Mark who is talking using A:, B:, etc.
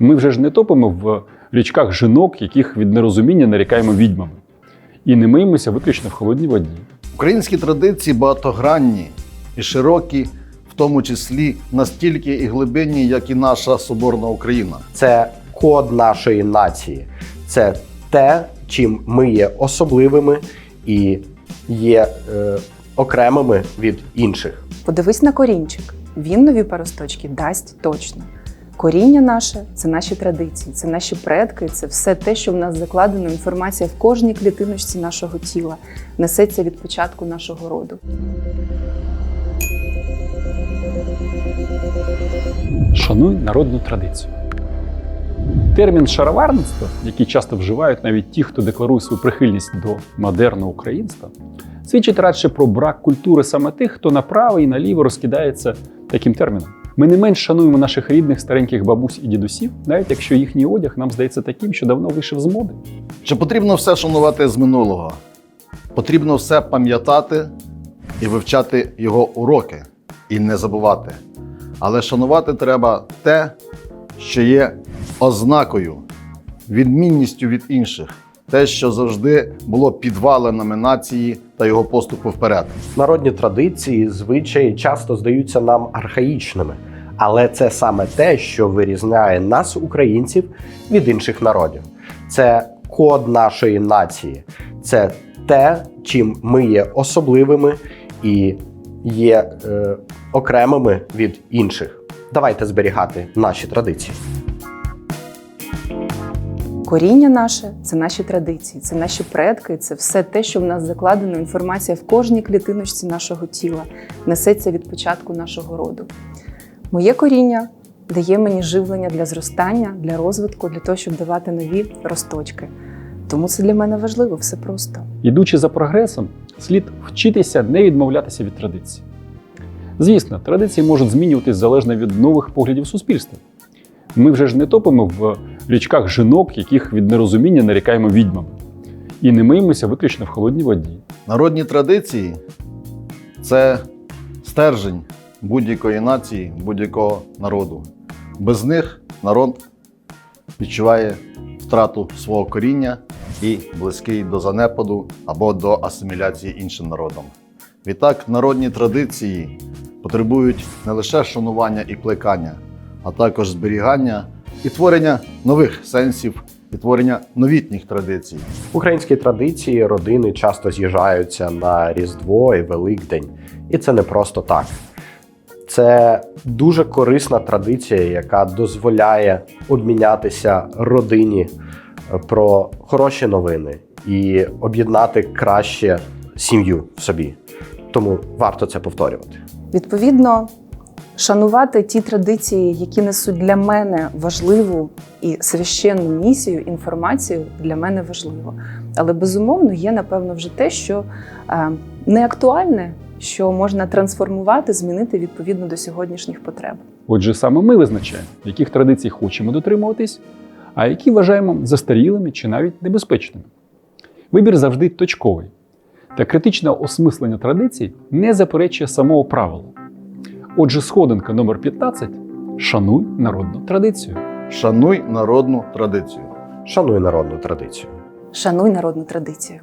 A: Ми вже ж не топимо в річках жінок, яких від нерозуміння нарікаємо відьмами. І не миємося виключно в холодній воді.
B: Українські традиції багатогранні і широкі, в тому числі настільки і глибинні, як і наша соборна Україна.
C: це код нашої нації, це те, чим ми є особливими і є е, окремими від інших.
D: Подивись на корінчик. Він нові паросточки дасть точно. Коріння наше це наші традиції, це наші предки, це все те, що в нас закладено. Інформація в кожній клітиночці нашого тіла несеться від початку нашого роду.
A: Шануй народну традицію. Термін шароварництво, який часто вживають навіть ті, хто декларує свою прихильність до модерного українства, свідчить радше про брак культури саме тих, хто направо і наліво розкидається таким терміном. Ми не менш шануємо наших рідних стареньких бабусь і дідусів, навіть якщо їхній одяг нам здається таким, що давно вийшов з моди.
B: Чи потрібно все шанувати з минулого? Потрібно все пам'ятати і вивчати його уроки, і не забувати. Але шанувати треба те, що є ознакою, відмінністю від інших, те, що завжди було підваленами нації та його поступу вперед.
C: Народні традиції, звичаї часто здаються нам архаїчними, але це саме те, що вирізняє нас, українців, від інших народів. Це код нашої нації, це те, чим ми є особливими і є е, окремими від інших. Давайте зберігати наші традиції.
D: Коріння наше це наші традиції, це наші предки, це все те, що в нас закладено. Інформація в кожній клітиночці нашого тіла несеться від початку нашого роду. Моє коріння дає мені живлення для зростання, для розвитку, для того, щоб давати нові росточки. Тому це для мене важливо, все просто.
A: Ідучи за прогресом, слід вчитися не відмовлятися від традицій. Звісно, традиції можуть змінюватись залежно від нових поглядів суспільства. Ми вже ж не топимо в річках жінок, яких від нерозуміння нарікаємо відьмами. І не миємося виключно в холодній воді.
B: Народні традиції це стержень будь-якої нації, будь-якого народу. Без них народ відчуває втрату свого коріння і близький до занепаду або до асиміляції іншим народом. Відтак, народні традиції потребують не лише шанування і плекання, а також зберігання і творення нових сенсів, і творення новітніх традицій.
C: Українські традиції родини часто з'їжджаються на Різдво і Великдень. І це не просто так. Це дуже корисна традиція, яка дозволяє обмінятися родині е, про хороші новини і об'єднати краще сім'ю в собі. Тому варто це повторювати.
D: Відповідно, шанувати ті традиції, які несуть для мене важливу і священну місію, інформацію для мене важливо. Але безумовно є, напевно, вже те, що е, не актуальне, що можна трансформувати, змінити відповідно до сьогоднішніх потреб.
A: Отже, саме ми визначаємо, яких традицій хочемо дотримуватись, а які вважаємо застарілими чи навіть небезпечними. Вибір завжди точковий. Та критичне осмислення традицій не заперечує самого правила. Отже, сходинка номер 15 шануй народну традицію.
B: Шануй народну традицію.
C: Шануй народну традицію.
D: Шануй народну традицію.